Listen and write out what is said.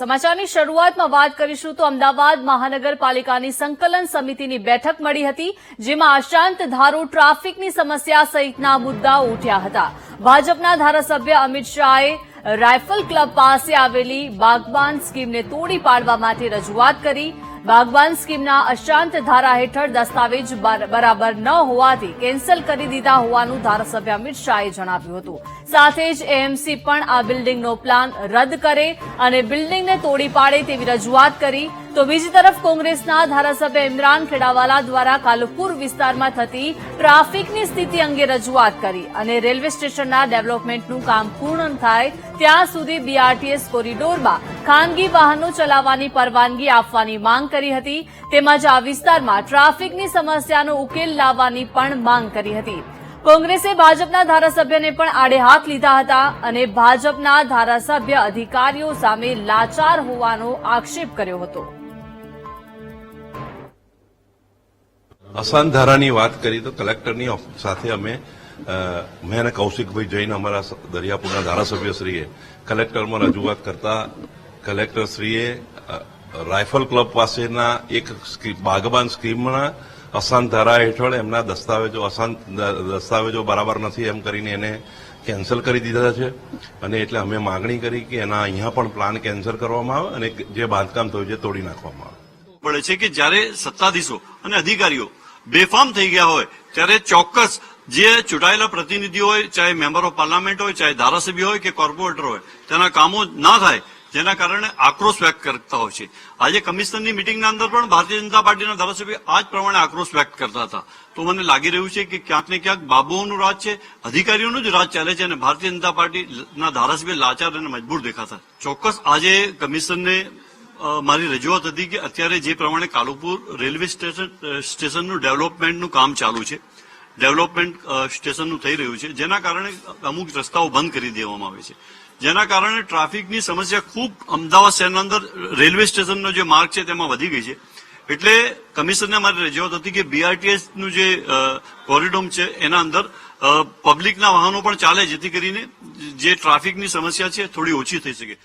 સમાચારની શરૂઆતમાં વાત કરીશું તો અમદાવાદ મહાનગરપાલિકાની સંકલન સમિતિની બેઠક મળી હતી, જેમાં અશાંત ધારો ટ્રાફિકની સમસ્યા સહિતના મુદ્દાઓ ઉઠ્યા હતા. ભાજપના ધારાસભ્ય અમિત શાહે રાયફલ ક્લબ પાસે આવેલી બાગબાન સ્કીમને તોડી પાડવા માટે રજૂઆત કરી બાગબાન સ્કીમના અશાંત ધારા હેઠળ દસ્તાવેજ બર- બરાબર ન હોવાથી કેન્સલ કરી દીધા હોવાનું ધારાસભ્ય અમિત શાહે જણાવ્યું હતું. સાથે જ એએમસી પણ આ બિલ્ડિંગનો પ્લાન રદ કરે અને બિલ્ડિંગને તોડી પાડે તેવી રજૂઆત કરી તો બીજી તરફ કોંગ્રેસના ધારાસભ્ય ઇમરાન ખેડાવાલા દ્વારા કાલુપુર વિસ્તારમાં થતી ટ્રાફિકની સ્થિતિ અંગે રજૂઆત કરી અને રેલવે સ્ટેશનના ડેવલપમેન્ટનું કામ પૂર્ણ થાય ત્યાં સુધી બીઆરટીએસ કોરિડોરમાં ખાનગી વાહનો ચલાવવાની પરવાનગી આપવાની માંગ કરી હતી, તેમજ આ વિસ્તારમાં ટ્રાફિકની સમસ્યાનો ઉકેલ લાવવાની પણ માંગ કરી હતી. કોંગ્રેસે ભાજપના ધારાસભ્યને પણ આડે હાથ લીધા હતા અને ભાજપના ધારાસભ્ય અધિકારીઓ સામે લાચાર હોવાનો આક્ષેપ કર્યો હતો. અસાન ધારાની વાત કરી તો કલેક્ટરની સાથે અમે મેં અને કૌશિકભાઈ જૈન અમારા દરિયાપુરના ધારાસભ્યશ્રીએ કલેક્ટરમાં રજૂઆત કરતા કલેક્ટરશ્રીએ અ, રાયફલ ક્લબ પાસેના એક બાગબાન સ્કીમના અસાન ધારા હેઠળ એમના દસ્તાવેજો અશાંત દસ્તાવેજો બરાબર નથી એમ કરીને એને કેન્સલ કરી દીધા છે. અને એટલે અમે માગણી કરી કે એના અહીંયા પણ પ્લાન કેન્સલ કરવામાં આવે અને જે બાંધકામ થયું છે તોડી નાખવામાં આવે. પડે છે કે જ્યારે સત્તાધીશો અને અધિકારીઓ બેફામ થઈ ગયા હોય, ત્યારે ચોક્કસ જે ચૂંટાયેલા પ્રતિનિધિઓ હોય, ચાહે મેમ્બર ઓફ પાર્લામેન્ટ હોય, ચાહે ધારાસભ્ય હોય કે કોર્પોરેટર હોય, તેના કામો ના થાય જેના કારણે આક્રોશ વ્યક્ત કરતા હોય છે. આજે કમિશનરની મિટિંગના અંદર પણ ભારતીય જનતા પાર્ટીના ધારાસભ્ય આ જ પ્રમાણે આક્રોશ વ્યક્ત કરતા હતા. તો મને લાગી રહ્યું છે કે ક્યાંક ને ક્યાંક બાબુઓનું રાજ છે, અધિકારીઓનું જ રાજ ચાલે છે અને ભારતીય જનતા પાર્ટીના ધારાસભ્ય લાચાર અને મજબૂર દેખાતા. ચોક્કસ આજે કમિશનને મારી રજૂઆત હતી કે અત્યારે જે પ્રમાણે કાલુપુર રેલવે સ્ટેશન સ્ટેશનનું ડેવલપમેન્ટનું કામ ચાલુ છે ડેવલપમેન્ટ સ્ટેશનનું થઈ રહ્યું છે, જેના કારણે અમુક રસ્તાઓ બંધ કરી દેવામાં આવે છે. જેના કારણે ટ્રાફિકની સમસ્યા ખૂબ અમદાવાદ શહેરના અંદર રેલવે સ્ટેશનનો જે માર્ગ છે તેમાં વધી ગઈ છે. એટલે કમિશનને મારી રજૂઆત હતી કે બીઆરટીએસનું જે કોરિડોર છે એના અંદર પબ્લિકના વાહનો પણ ચાલે, જેથી કરીને જે ટ્રાફિકની સમસ્યા છે થોડી ઓછી થઈ શકે.